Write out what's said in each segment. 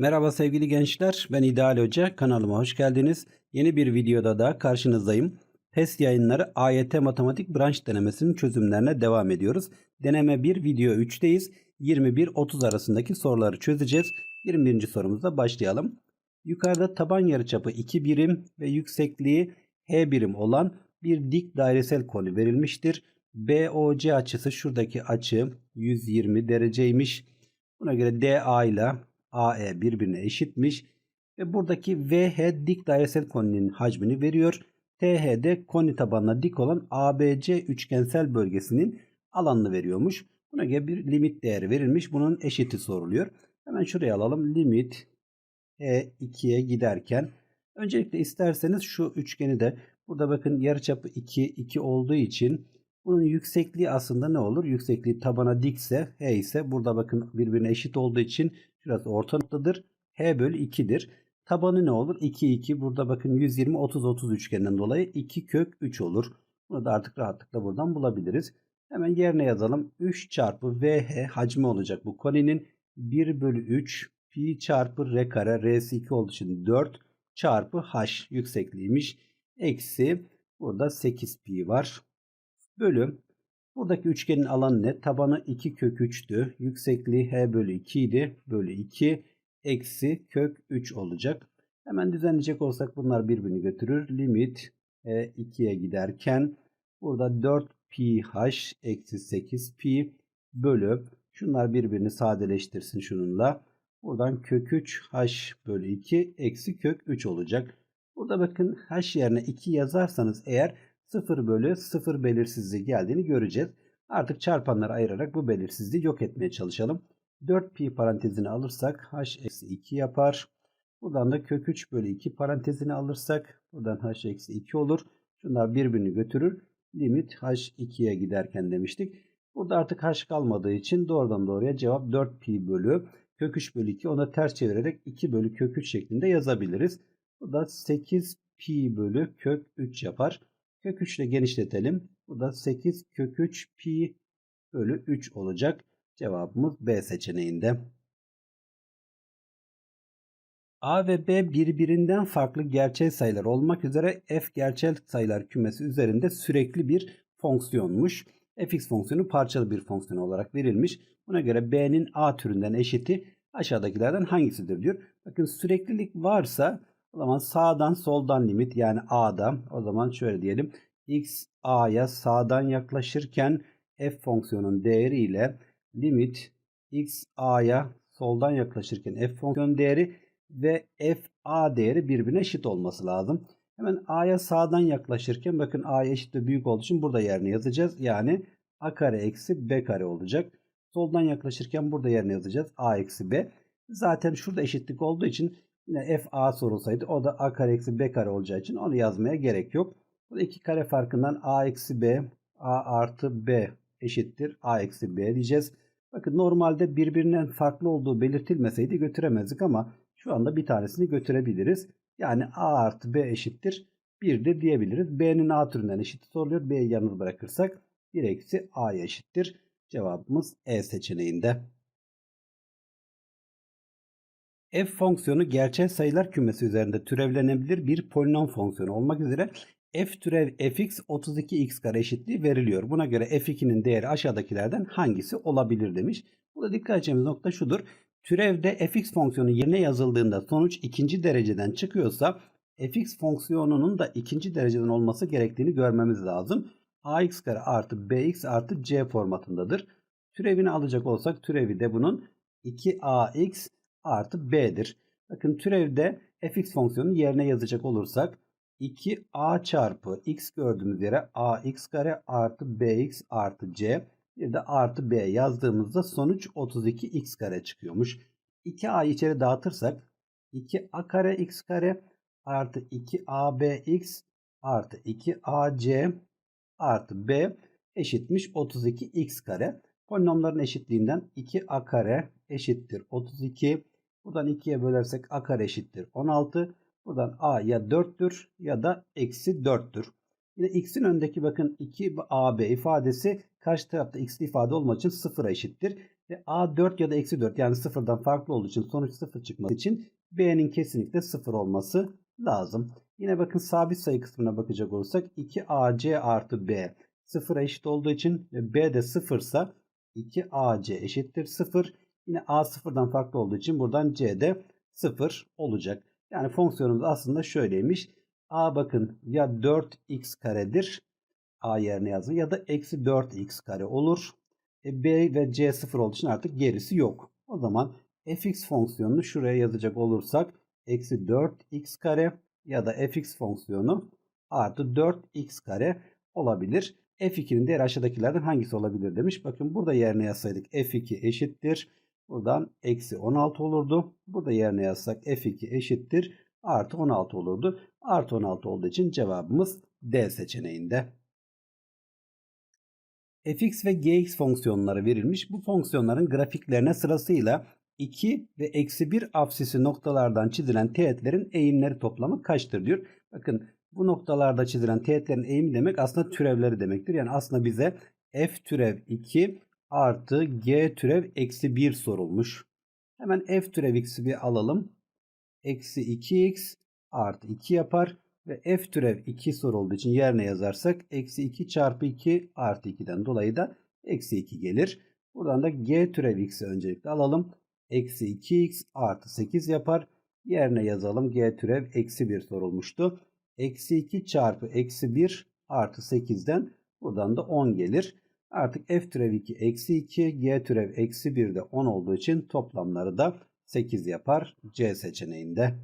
Merhaba sevgili gençler, ben İdeal Hoca. Kanalıma hoş geldiniz. Yeni bir videoda da karşınızdayım. Test yayınları AYT Matematik branş denemesinin çözümlerine devam ediyoruz. Deneme 1, video 3'teyiz. 21-30 arasındaki soruları çözeceğiz. 21. sorumuzda başlayalım. Yukarıda taban yarıçapı 2 birim ve yüksekliği h birim olan bir dik dairesel koni verilmiştir. BOC açısı şuradaki açı 120 dereceymiş. Buna göre DA ile AE birbirine eşitmiş. Ve buradaki VH dik dairesel koninin hacmini veriyor. TH de koni tabanına dik olan ABC üçgensel bölgesinin alanını veriyormuş. Buna göre bir limit değeri verilmiş. Bunun eşiti soruluyor. Hemen şuraya alalım. Limit E 2'ye giderken öncelikle isterseniz şu üçgeni de burada bakın yarıçapı 2 2 olduğu için bunun yüksekliği aslında ne olur? Yüksekliği tabana dikse H ise burada bakın birbirine eşit olduğu için şurası orta noktadır. H bölü 2'dir. Tabanı ne olur? 2 2 burada bakın 120 30 30 üçgeninden dolayı 2 kök 3 olur. Bunu da artık rahatlıkla buradan bulabiliriz. Hemen yerine yazalım. 3 çarpı VH hacmi olacak bu koninin 1 bölü 3 pi çarpı r kare r'si 2 olduğu için 4 çarpı h yüksekliğiymiş. Eksi burada 8 pi var. Bölü buradaki üçgenin alanı ne? Tabanı 2 kök 3'tü. Yüksekliği h bölü 2 idi. Bölü 2 eksi kök 3 olacak. Hemen düzenleyecek olsak bunlar birbirini götürür. Limit e 2'ye giderken burada 4 pi h eksi 8 pi bölü şunlar birbirini sadeleştirsin şununla. Buradan kök 3 h bölü 2 eksi kök 3 olacak. Burada bakın h yerine 2 yazarsanız eğer 0 bölü 0 belirsizliği geldiğini göreceğiz. Artık çarpanları ayırarak bu belirsizliği yok etmeye çalışalım. 4 pi parantezini alırsak h eksi 2 yapar. Buradan da kök 3 bölü 2 parantezini alırsak buradan h eksi 2 olur. Şunlar birbirini götürür. Limit h 2'ye giderken demiştik. Burada artık h kalmadığı için doğrudan doğruya cevap 4 pi bölü kök 3 bölü 2 ona ters çevirerek 2 bölü kök 3 şeklinde yazabiliriz. Bu da 8 pi bölü kök 3 yapar. Kök 3 ile genişletelim. Bu da 8 kök 3 pi bölü 3 olacak. Cevabımız B seçeneğinde. A ve B birbirinden farklı gerçel sayılar olmak üzere f gerçel sayılar kümesi üzerinde sürekli bir fonksiyonmuş. fx fonksiyonu parçalı bir fonksiyon olarak verilmiş. Buna göre b'nin a türünden eşiti aşağıdakilerden hangisidir diyor. Bakın süreklilik varsa o zaman sağdan soldan limit yani a'da o zaman şöyle diyelim x a'ya sağdan yaklaşırken f fonksiyonun değeri ile limit x a'ya soldan yaklaşırken f fonksiyon değeri ve f a değeri birbirine eşit olması lazım. Hemen a'ya sağdan yaklaşırken bakın a'ya eşit ve büyük olduğu için burada yerine yazacağız. Yani a kare eksi b kare olacak. Soldan yaklaşırken burada yerine yazacağız. a eksi b. Zaten şurada eşitlik olduğu için yine f a sorulsaydı o da a kare eksi b kare olacağı için onu yazmaya gerek yok. Bu iki kare farkından a eksi b a artı b eşittir a eksi b diyeceğiz. Bakın normalde birbirinden farklı olduğu belirtilmeseydi götüremezdik ama şu anda bir tanesini götürebiliriz. Yani a artı b eşittir 1'dir diyebiliriz. b'nin a türünden eşit soruluyor. b'yi yalnız bırakırsak 1 eksi a'ya eşittir. Cevabımız E seçeneğinde. F fonksiyonu gerçel sayılar kümesi üzerinde türevlenebilir bir polinom fonksiyonu olmak üzere f türev fx 32x kare eşitliği veriliyor. Buna göre f2'nin değeri aşağıdakilerden hangisi olabilir demiş. Burada dikkat edeceğimiz nokta şudur. Türevde fx fonksiyonu yerine yazıldığında sonuç ikinci dereceden çıkıyorsa fx fonksiyonunun da ikinci dereceden olması gerektiğini görmemiz lazım. ax kare artı bx artı c formatındadır. Türevini alacak olsak türevi de bunun 2ax artı b'dir. Bakın türevde fx fonksiyonunu yerine yazacak olursak 2a çarpı x gördüğümüz yere ax kare artı bx artı c bir de artı b yazdığımızda sonuç 32x kare çıkıyormuş. 2a içeri dağıtırsak 2a kare x kare artı 2abx artı 2ac artı b eşitmiş 32x kare. Polinomların eşitliğinden 2a kare eşittir 32. Buradan 2'ye bölersek a kare eşittir 16. Buradan a ya 4'tür ya da eksi 4'tür. Yine x'in öndeki bakın 2ab ifadesi karşı tarafta x'li ifade olmak için 0'a eşittir. Ve A 4 ya da eksi 4 yani sıfırdan farklı olduğu için sonuç sıfır çıkması için B'nin kesinlikle sıfır olması lazım. Yine bakın sabit sayı kısmına bakacak olursak 2AC artı B sıfıra eşit olduğu için ve B de sıfırsa 2AC eşittir 0. Yine A sıfırdan farklı olduğu için buradan C de 0 olacak. Yani fonksiyonumuz aslında şöyleymiş. A bakın ya 4x karedir. A yerine yazın ya da eksi 4x kare olur. E, B ve C sıfır olduğu için artık gerisi yok. O zaman fx fonksiyonunu şuraya yazacak olursak eksi 4x kare ya da fx fonksiyonu artı 4x kare olabilir. F2'nin değeri aşağıdakilerden hangisi olabilir demiş. Bakın burada yerine yazsaydık F2 eşittir. Buradan eksi 16 olurdu. Burada yerine yazsak F2 eşittir. Artı 16 olurdu. Artı 16 olduğu için cevabımız D seçeneğinde. fx ve gx fonksiyonları verilmiş. Bu fonksiyonların grafiklerine sırasıyla 2 ve eksi 1 absisi noktalardan çizilen teğetlerin eğimleri toplamı kaçtır diyor. Bakın bu noktalarda çizilen teğetlerin eğimi demek aslında türevleri demektir. Yani aslında bize f türev 2 artı g türev eksi 1 sorulmuş. Hemen f türev x'i bir alalım. Eksi 2x artı 2 yapar. Ve f türev 2 sorulduğu için yerine yazarsak eksi 2 çarpı 2 artı 2'den dolayı da eksi 2 gelir. Buradan da g türev x'i öncelikle alalım. Eksi 2x artı 8 yapar. Yerine yazalım. g türev eksi 1 sorulmuştu. Eksi 2 çarpı eksi 1 artı 8'den buradan da 10 gelir. Artık f türev 2 eksi 2 g türev eksi 1 de 10 olduğu için toplamları da 8 yapar C seçeneğinde.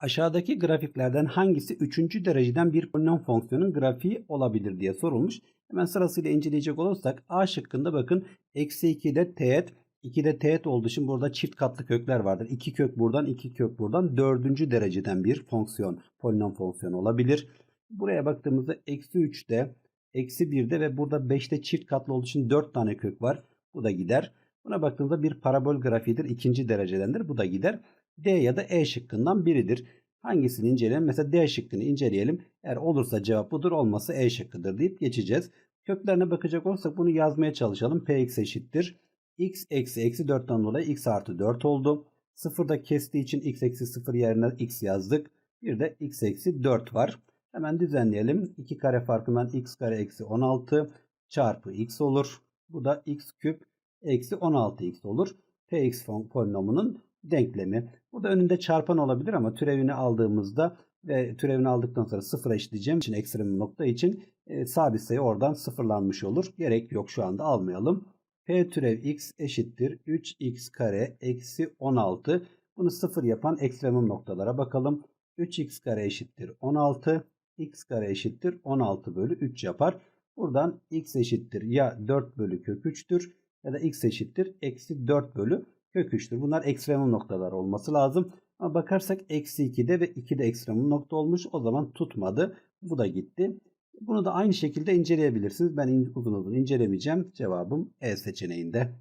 Aşağıdaki grafiklerden hangisi 3. dereceden bir polinom fonksiyonun grafiği olabilir diye sorulmuş. Hemen sırasıyla inceleyecek olursak A şıkkında bakın eksi 2'de teğet 2'de teğet olduğu için burada çift katlı kökler vardır. 2 kök buradan 2 kök buradan 4. dereceden bir fonksiyon polinom fonksiyonu olabilir. Buraya baktığımızda eksi 3'te eksi 1'de ve burada 5'te çift katlı olduğu için 4 tane kök var. Bu da gider. Buna baktığımızda bir parabol grafiğidir. ikinci derecedendir. Bu da gider. D ya da E şıkkından biridir. Hangisini inceleyelim? Mesela D şıkkını inceleyelim. Eğer olursa cevap budur, olmasa E şıkkıdır deyip geçeceğiz. Köklerine bakacak olursak bunu yazmaya çalışalım. Px eşittir. x eksi eksi 4'ten dolayı x artı 4 oldu. Sıfırda kestiği için x eksi 0 yerine x yazdık. Bir de x eksi 4 var. Hemen düzenleyelim. 2 kare farkından x kare eksi 16 çarpı x olur. Bu da x küp eksi 16x olur. Px polinomunun denklemi. Burada önünde çarpan olabilir ama türevini aldığımızda ve türevini aldıktan sonra sıfıra eşitleyeceğim için ekstrem nokta için e, sabit sayı oradan sıfırlanmış olur. Gerek yok şu anda almayalım. P türev x eşittir 3x kare eksi 16. Bunu sıfır yapan ekstremum noktalara bakalım. 3x kare eşittir 16. x kare eşittir 16 bölü 3 yapar. Buradan x eşittir ya 4 bölü kök 3'tür ya da x eşittir eksi 4 bölü kök 3'tür. Bunlar ekstremum noktalar olması lazım. Ama bakarsak eksi 2'de ve 2'de ekstremum nokta olmuş. O zaman tutmadı. Bu da gitti. Bunu da aynı şekilde inceleyebilirsiniz. Ben uzun uzun incelemeyeceğim. Cevabım E seçeneğinde.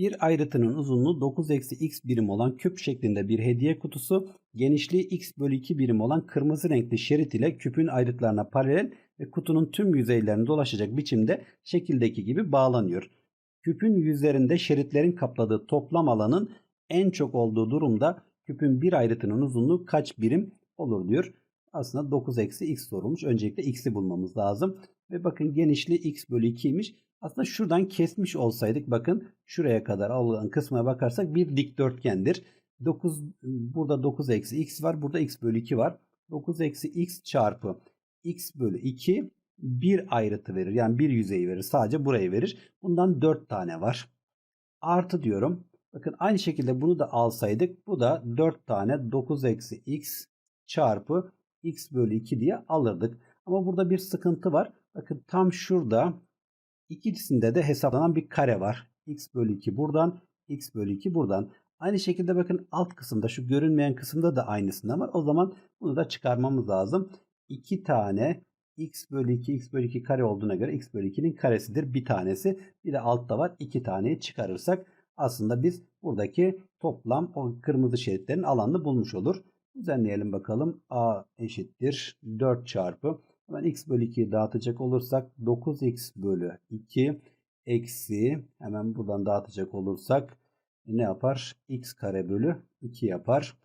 Bir ayrıtının uzunluğu 9 eksi x birim olan küp şeklinde bir hediye kutusu genişliği x bölü 2 birim olan kırmızı renkli şerit ile küpün ayrıtlarına paralel ve kutunun tüm yüzeylerini dolaşacak biçimde şekildeki gibi bağlanıyor. Küpün yüzlerinde şeritlerin kapladığı toplam alanın en çok olduğu durumda küpün bir ayrıtının uzunluğu kaç birim olur diyor. Aslında 9 eksi x sorulmuş. Öncelikle x'i bulmamız lazım. Ve bakın genişliği x bölü 2'ymiş. Aslında şuradan kesmiş olsaydık bakın şuraya kadar alınan kısmına bakarsak bir dikdörtgendir. 9 burada 9 eksi x var. Burada x bölü 2 var. 9 eksi x çarpı x bölü 2 bir ayrıtı verir. Yani bir yüzeyi verir. Sadece burayı verir. Bundan 4 tane var. Artı diyorum. Bakın aynı şekilde bunu da alsaydık bu da 4 tane 9 eksi x çarpı x bölü 2 diye alırdık. Ama burada bir sıkıntı var. Bakın tam şurada ikisinde de hesaplanan bir kare var. x bölü 2 buradan x bölü 2 buradan. Aynı şekilde bakın alt kısımda şu görünmeyen kısımda da aynısında var. O zaman bunu da çıkarmamız lazım. 2 tane x bölü 2 x bölü 2 kare olduğuna göre x bölü 2'nin karesidir bir tanesi. Bir de altta var 2 taneyi çıkarırsak aslında biz buradaki toplam o kırmızı şeritlerin alanını bulmuş olur. Düzenleyelim bakalım. A eşittir 4 çarpı. Hemen x bölü 2'yi dağıtacak olursak 9x bölü 2 eksi hemen buradan dağıtacak olursak ne yapar? x kare bölü 2 yapar.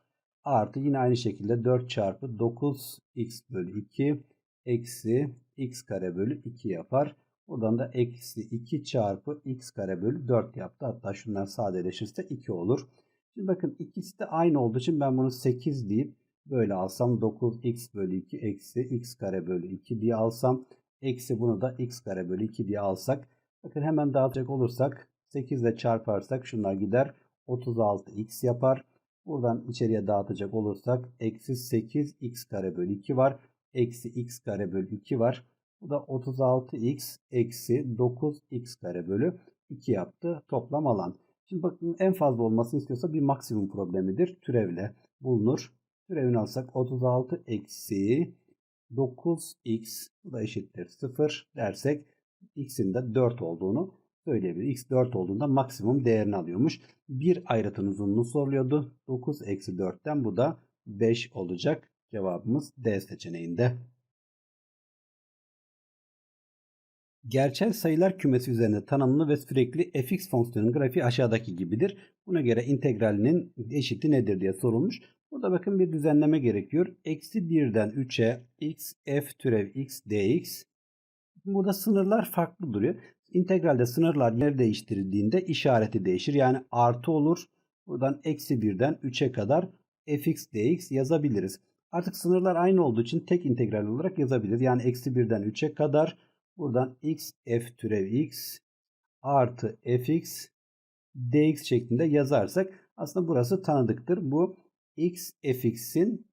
Artı yine aynı şekilde 4 çarpı 9x bölü 2 eksi x kare bölü 2 yapar. Buradan da eksi 2 çarpı x kare bölü 4 yaptı. Hatta şunlar sadeleşirse 2 olur. Şimdi bakın ikisi de aynı olduğu için ben bunu 8 deyip böyle alsam 9x bölü 2 eksi x kare bölü 2 diye alsam eksi bunu da x kare bölü 2 diye alsak bakın hemen dağıtacak olursak 8 ile çarparsak şunlar gider 36x yapar. Buradan içeriye dağıtacak olursak eksi 8x kare bölü 2 var. Eksi x kare bölü 2 var. Bu da 36x eksi 9x kare bölü 2 yaptı toplam alan. Şimdi bakın en fazla olmasını istiyorsa bir maksimum problemidir. Türevle bulunur. Türevini alsak 36 eksi 9x bu da eşittir 0 dersek x'in de 4 olduğunu söyleyebilir. x 4 olduğunda maksimum değerini alıyormuş. Bir ayrıtın uzunluğu soruluyordu. 9 eksi 4'ten bu da 5 olacak. Cevabımız D seçeneğinde. Gerçel sayılar kümesi üzerinde tanımlı ve sürekli fx fonksiyonun grafiği aşağıdaki gibidir. Buna göre integralinin eşiti nedir diye sorulmuş. Burada bakın bir düzenleme gerekiyor. Eksi 1'den 3'e x f türev x dx. Burada sınırlar farklı duruyor. İntegralde sınırlar yer değiştirildiğinde işareti değişir. Yani artı olur. Buradan eksi 1'den 3'e kadar fx dx yazabiliriz. Artık sınırlar aynı olduğu için tek integral olarak yazabiliriz. Yani eksi 1'den 3'e kadar buradan x f türev x artı fx dx şeklinde yazarsak aslında burası tanıdıktır. Bu x fx'in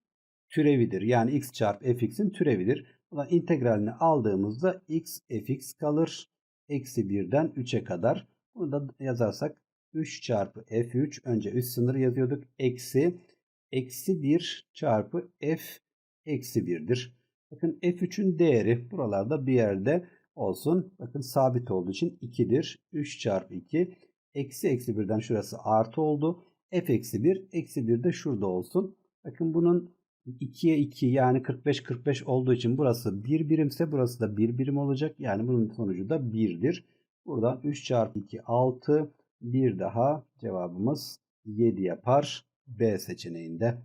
türevidir. Yani x çarpı fx'in türevidir. Buradan integralini aldığımızda x fx kalır. Eksi 1'den 3'e kadar. Bunu da yazarsak 3 çarpı f3 önce üst sınırı yazıyorduk. Eksi eksi 1 çarpı f eksi 1'dir. Bakın f3'ün değeri buralarda bir yerde olsun. Bakın sabit olduğu için 2'dir. 3 çarpı 2 eksi eksi 1'den şurası artı oldu. F eksi 1 eksi 1 de şurada olsun. Bakın bunun 2'ye 2 yani 45 45 olduğu için burası 1 birimse burası da 1 birim olacak. Yani bunun sonucu da 1'dir. Buradan 3 çarpı 2 6 bir daha cevabımız 7 yapar B seçeneğinde.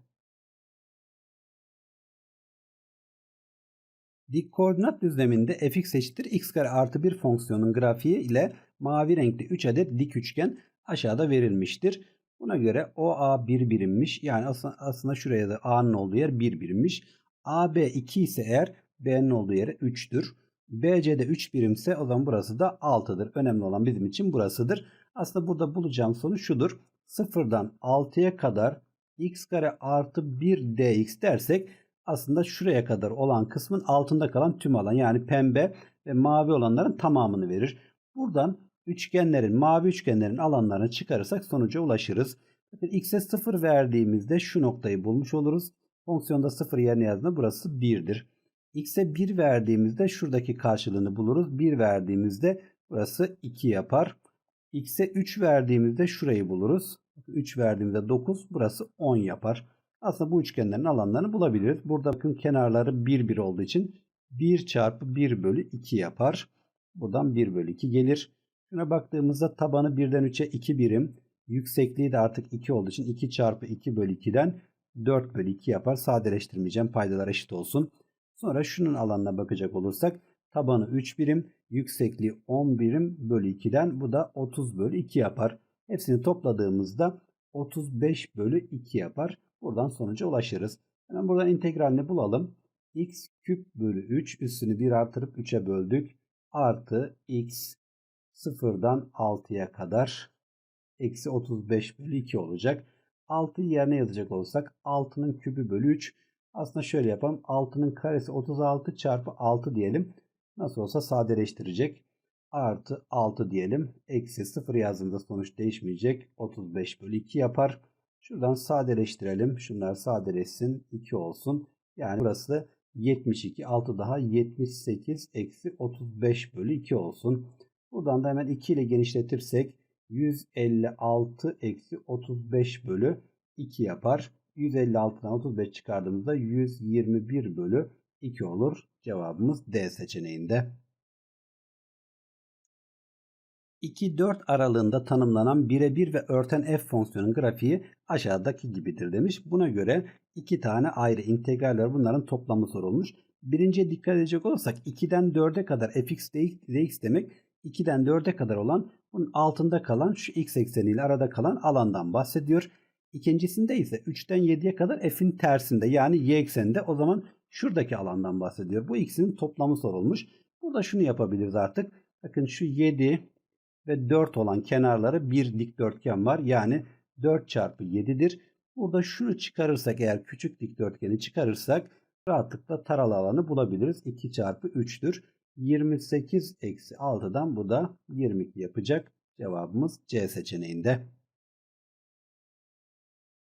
Dik koordinat düzleminde fx eşittir x kare artı 1 fonksiyonun grafiği ile mavi renkli 3 adet dik üçgen aşağıda verilmiştir. Buna göre OA 1 birimmiş. Yani aslında, şuraya da A'nın olduğu yer 1 birimmiş. AB 2 ise eğer B'nin olduğu yere 3'tür. BC'de 3 birimse o zaman burası da 6'dır. Önemli olan bizim için burasıdır. Aslında burada bulacağım sonuç şudur. 0'dan 6'ya kadar x kare artı 1 dx dersek aslında şuraya kadar olan kısmın altında kalan tüm alan yani pembe ve mavi olanların tamamını verir. Buradan üçgenlerin, mavi üçgenlerin alanlarını çıkarırsak sonuca ulaşırız. Bakın x'e 0 verdiğimizde şu noktayı bulmuş oluruz. Fonksiyonda 0 yerine yazdığında burası 1'dir. x'e 1 verdiğimizde şuradaki karşılığını buluruz. 1 verdiğimizde burası 2 yapar. x'e 3 verdiğimizde şurayı buluruz. 3 verdiğimizde 9 burası 10 yapar. Aslında bu üçgenlerin alanlarını bulabiliriz. Burada bakın kenarları 1 1 olduğu için 1 çarpı 1 bölü 2 yapar. Buradan 1 bölü 2 gelir. Şuna baktığımızda tabanı 1'den 3'e 2 birim. Yüksekliği de artık 2 olduğu için 2 çarpı 2 bölü 2'den 4 bölü 2 yapar. Sadeleştirmeyeceğim. Paydalar eşit olsun. Sonra şunun alanına bakacak olursak tabanı 3 birim. Yüksekliği 10 birim bölü 2'den bu da 30 bölü 2 yapar. Hepsini topladığımızda 35 bölü 2 yapar. Buradan sonuca ulaşırız. Hemen buradan integralini bulalım. x küp bölü 3 üstünü 1 artırıp 3'e böldük. Artı x 0'dan 6'ya kadar eksi 35 bölü 2 olacak. 6 yerine yazacak olsak 6'nın kübü bölü 3. Aslında şöyle yapalım. 6'nın karesi 36 çarpı 6 diyelim. Nasıl olsa sadeleştirecek. Artı 6 diyelim. Eksi 0 yazdığımda sonuç değişmeyecek. 35 bölü 2 yapar. Şuradan sadeleştirelim. Şunlar sadeleşsin. 2 olsun. Yani burası 72. 6 daha 78 eksi 35 bölü 2 olsun. Buradan da hemen 2 ile genişletirsek 156 eksi 35 bölü 2 yapar. 156'dan 35 çıkardığımızda 121 bölü 2 olur. Cevabımız D seçeneğinde. 2-4 aralığında tanımlanan birebir ve örten f fonksiyonun grafiği aşağıdaki gibidir demiş. Buna göre iki tane ayrı integral var. Bunların toplamı sorulmuş. Birinciye dikkat edecek olursak 2'den 4'e kadar fx dx demek 2'den 4'e kadar olan bunun altında kalan şu x ekseniyle arada kalan alandan bahsediyor. İkincisinde ise 3'ten 7'ye kadar f'in tersinde yani y ekseninde o zaman şuradaki alandan bahsediyor. Bu ikisinin toplamı sorulmuş. Burada şunu yapabiliriz artık. Bakın şu 7 ve 4 olan kenarları bir dikdörtgen var. Yani 4 çarpı 7'dir. Burada şunu çıkarırsak eğer küçük dikdörtgeni çıkarırsak rahatlıkla taralı alanı bulabiliriz. 2 çarpı 3'tür. 28 eksi 6'dan bu da 22 yapacak. Cevabımız C seçeneğinde.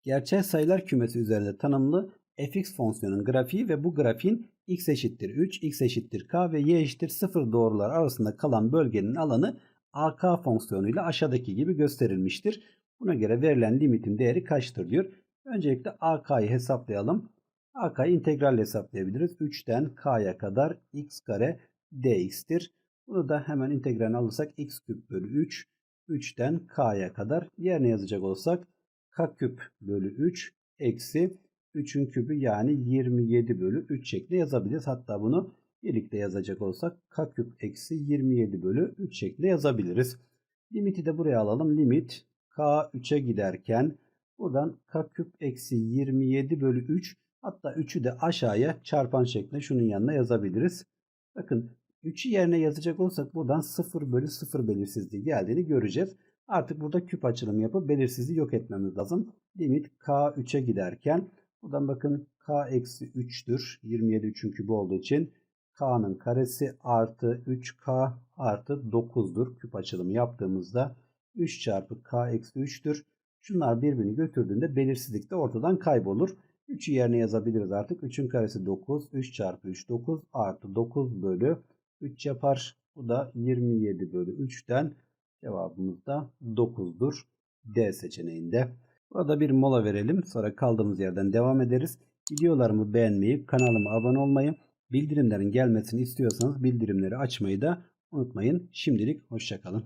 Gerçel sayılar kümesi üzerinde tanımlı fx fonksiyonun grafiği ve bu grafiğin x eşittir 3, x eşittir k ve y eşittir 0 doğrular arasında kalan bölgenin alanı ak fonksiyonuyla aşağıdaki gibi gösterilmiştir. Buna göre verilen limitin değeri kaçtır diyor. Öncelikle ak'yı hesaplayalım. ak'yı integral hesaplayabiliriz. 3'ten k'ya kadar x kare dx'tir. Bunu da hemen integralini alırsak x küp bölü 3. 3'ten k'ya kadar yerine yazacak olsak k küp bölü 3 eksi 3'ün küpü yani 27 bölü 3 şeklinde yazabiliriz. Hatta bunu birlikte yazacak olsak k küp eksi 27 bölü 3 şeklinde yazabiliriz. Limiti de buraya alalım. Limit k 3'e giderken buradan k küp eksi 27 bölü 3 hatta 3'ü de aşağıya çarpan şeklinde şunun yanına yazabiliriz. Bakın 3'ü yerine yazacak olsak buradan 0 bölü 0 belirsizliği geldiğini göreceğiz. Artık burada küp açılımı yapıp belirsizliği yok etmemiz lazım. Limit k 3'e giderken buradan bakın k eksi 3'tür. 27 3'ün kübü olduğu için k'nın karesi artı 3k artı 9'dur. Küp açılımı yaptığımızda 3 çarpı k eksi 3'tür. Şunlar birbirini götürdüğünde belirsizlik de ortadan kaybolur. 3'ü yerine yazabiliriz artık. 3'ün karesi 9. 3 çarpı 3 9 artı 9 bölü 3 yapar. Bu da 27 bölü 3'ten cevabımız da 9'dur. D seçeneğinde. Burada bir mola verelim. Sonra kaldığımız yerden devam ederiz. Videolarımı beğenmeyi, kanalıma abone olmayı, bildirimlerin gelmesini istiyorsanız bildirimleri açmayı da unutmayın. Şimdilik hoşçakalın.